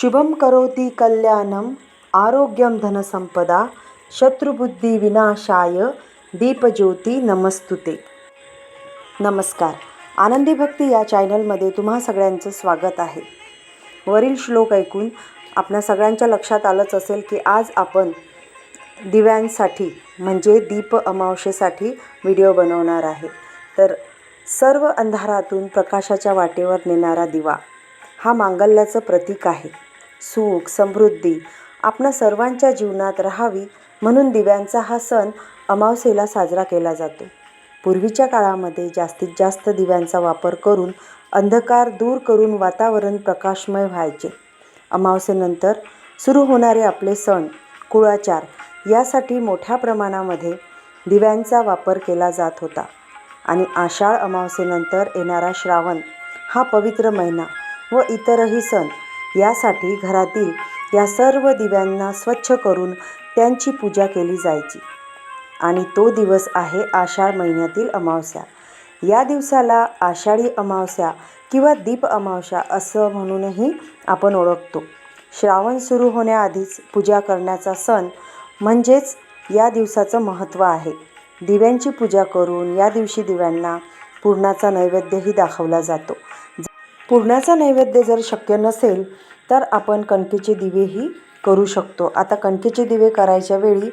शुभम करोति कल्याणम् आरोग्यम धनसंपदा शत्रुबुद्धी विनाशाय दीपज्योती नमस्तुते. नमस्कार. आनंदी भक्ती या चॅनलमध्ये तुम्हा सगळ्यांचं स्वागत आहे. वरील श्लोक ऐकून आपल्या सगळ्यांच्या लक्षात आलंच असेल की आज आपण दिव्यांसाठी म्हणजे दीप अमावशेसाठी व्हिडिओ बनवणार आहे. तर सर्व अंधारातून प्रकाशाच्या वाटेवर नेणारा दिवा हा मांगल्याचं प्रतीक आहे. सुख समृद्धी आपणा सर्वांच्या जीवनात राहावी म्हणून दिव्यांचा हा सण अमावस्येला साजरा केला जातो. पूर्वीच्या काळामध्ये जास्तीत जास्त दिव्यांचा वापर करून अंधकार दूर करून वातावरण प्रकाशमय व्हायचे. अमावस्येनंतर सुरू होणारे आपले सण कुळाचार यासाठी मोठ्या प्रमाणामध्ये दिव्यांचा वापर केला जात होता आणि आषाढ अमावस्येनंतर येणारा श्रावण हा पवित्र महिना व इतरही सण यासाठी घरातील या सर्व दिव्यांना स्वच्छ करून त्यांची पूजा केली जायची. आणि तो दिवस आहे आषाढ महिन्यातील अमावस्या. या दिवसाला आषाढी अमावस्या किंवा दीप अमावस्या असं म्हणूनही आपण ओळखतो. श्रावण सुरू होण्याआधीच पूजा करण्याचा सण म्हणजेच या दिवसाचं महत्त्व आहे. दिव्यांची पूजा करून या दिवशी दिव्यांना पूर्णाचा नैवेद्यही दाखवला जातो. पुरणाचा नैवेद्य जर शक्य नसेल तर आपण कणकेचे दिवेही करू शकतो. आता कणकेचे दिवे करायच्या वेळी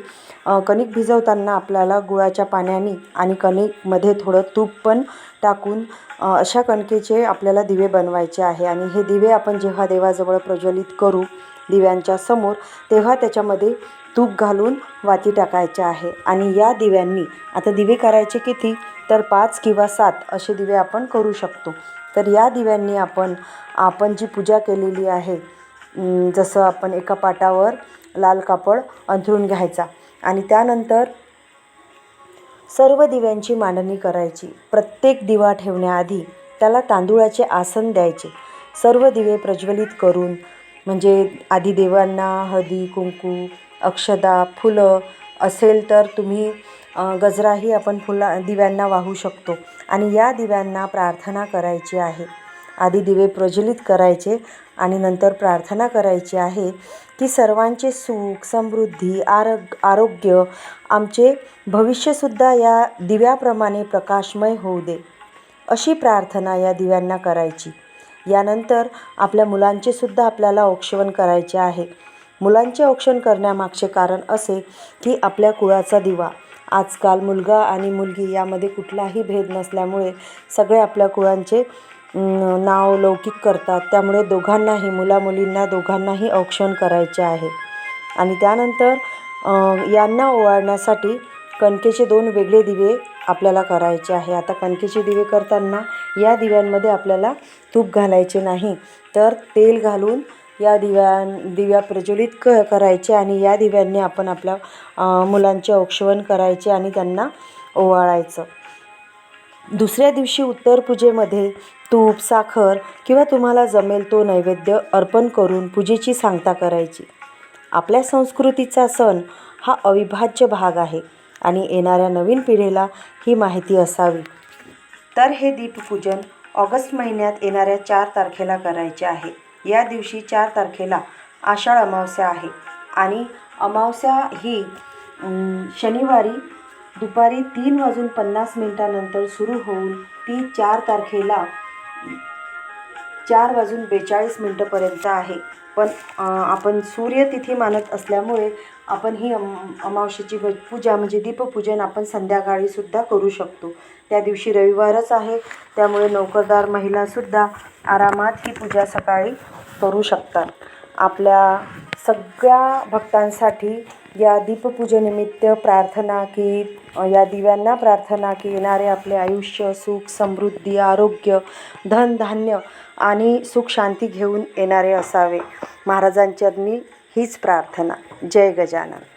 कणिक भिजवताना आपल्याला गुळाच्या पाण्याने आणि कणिकमध्ये थोडं तूप पण टाकून अशा कणकेचे आपल्याला दिवे बनवायचे आहे. आणि हे दिवे आपण जेव्हा देवाजवळ प्रज्वलित करू दिव्यांच्या समोर तेव्हा त्याच्यामध्ये तूप घालून वाती टाकायचे आहे. आणि या दिव्यांनी आता दिवे करायचे किती? तर पाच किंवा सात असे दिवे आपण करू शकतो. तर या दिव्यांनी आपण आपण जी पूजा केलेली आहे जसं आपण एका पाटावर लाल कापड अंथरून घ्यायचा आणि त्यानंतर सर्व दिव्यांची मांडणी करायची. प्रत्येक दिवा ठेवण्याआधी त्याला तांदूळाचे आसन द्यायचे. सर्व दिवे प्रज्वलित करून म्हणजे आधी देवांना हळदी कुंकू अक्षदा फुलं असेल तर तुम्ही गजराही आपण फुला दिव्यांना वाहू शकतो. आणि या दिव्यांना प्रार्थना करायची आहे. आधी दिवे प्रज्वलित करायचे आणि नंतर प्रार्थना करायची आहे की सर्वांचे सुख समृद्धी आरोग आरोग्य आमचे भविष्यसुद्धा या दिव्याप्रमाणे प्रकाशमय होऊ दे अशी प्रार्थना या दिव्यांना करायची. यानंतर आपल्या मुलांचे सुद्धा आपल्याला औक्षवण करायचे आहे. मुलांचे औक्षण करण्यामागचे कारण असे की आपल्या कुळाचा दिवा आजकाल मुलगा आणि मुलगी यामध्ये कुठलाही भेद नसल्यामुळे सगळे आपल्या कुळांचे नाव लौकिक करतात. त्यामुळे दोघांनाही मुलामुलींना दोघांनाही औक्षण करायचे आहे. आणि त्यानंतर यांना ओवाळण्यासाठी कणकेचे दोन वेगळे दिवे आपल्याला करायचे आहे. आता कणकेचे दिवे करताना या दिव्यांमध्ये आपल्याला तूप घालायचे नाही. तर तेल घालून या दिव्यां दिव्या प्रज्वलित क करायचे आणि या दिव्यांनी आपण आपल्या मुलांचे औक्षवण करायचे आणि त्यांना ओवाळायचं. दुसऱ्या दिवशी उत्तर पूजेमध्ये तूप साखर किंवा तुम्हाला जमेल तो नैवेद्य अर्पण करून पूजेची सांगता करायची. आपल्या संस्कृतीचा सण हा अविभाज्य भाग आहे आणि येणाऱ्या नवीन पिढीला ही माहिती असावी. तर हे दीपपूजन ऑगस्ट महिन्यात येणाऱ्या चार तारखेला करायचे आहे. या दिवशी चार तारखेला आषाढ अमावस्या आहे. आणि अमावस्या ही शनिवारी दुपारी तीन वाजून पन्नास मिनटानंतर सुरू होऊन ती चार तारखेला चार वाजून बेचाळीस मिनटंपर्यंत आहे. पण आपण सूर्यतिथी मानत असल्यामुळे आपण ही अम अमावस्येची पूजा म्हणजे दीपपूजन आपण संध्याकाळीसुद्धा करू शकतो. त्या दिवशी रविवारच आहे. त्यामुळे नोकरदार महिलासुद्धा आरामात ही पूजा सकाळी करू शकतात. आपल्या सगळ्या भक्तांसाठी या दीपपूजेनिमित्त प्रार्थना की या दिव्यांना प्रार्थना की येणारे आपले आयुष्य सुख समृद्धी आरोग्य धनधान्य आणि सुख शांती घेऊन येणारे असावे. महाराजांच्या हीच प्रार्थना. जय गजानन.